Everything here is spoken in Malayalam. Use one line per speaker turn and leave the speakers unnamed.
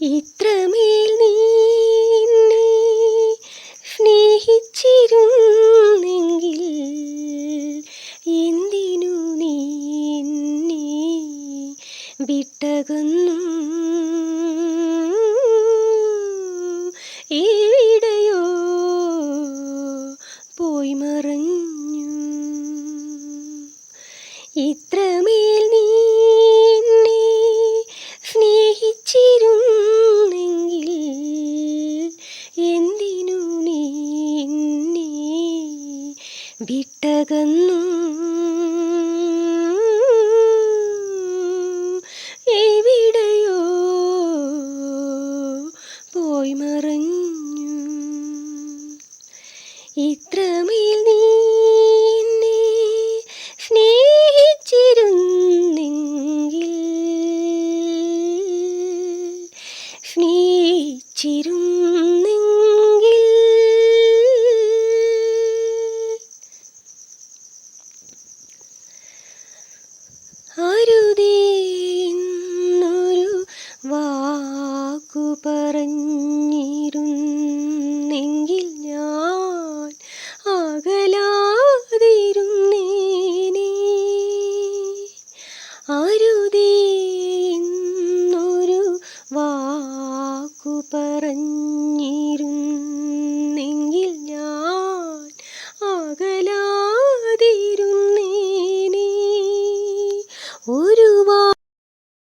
ഇത്രമേൽ നീ സ്നേഹിച്ചിരുന്നെങ്കിൽ എന്തിനു നീ വിട്ടകന്നു? എവിടെയോ പോയി മറഞ്ഞു. ഇത്രമേൽ വിട്ടകന്നു. എവിടെയോ പോയി മറഞ്ഞു. ഇത്രമേൽ നീ സ്നേഹിച്ചിരുന്നെങ്കിൽ സ്നേഹിച്ചിരുന്നെങ്കിൽ അരുതേ എന്നൊരു വാക്കു പറഞ്ഞിരുന്നെങ്കിൽ ഞാൻ അകലാതിരുന്നേനെ. അരുതേന്നൊരു വാക്കു പറഞ്ഞിരുന്നെങ്കിൽ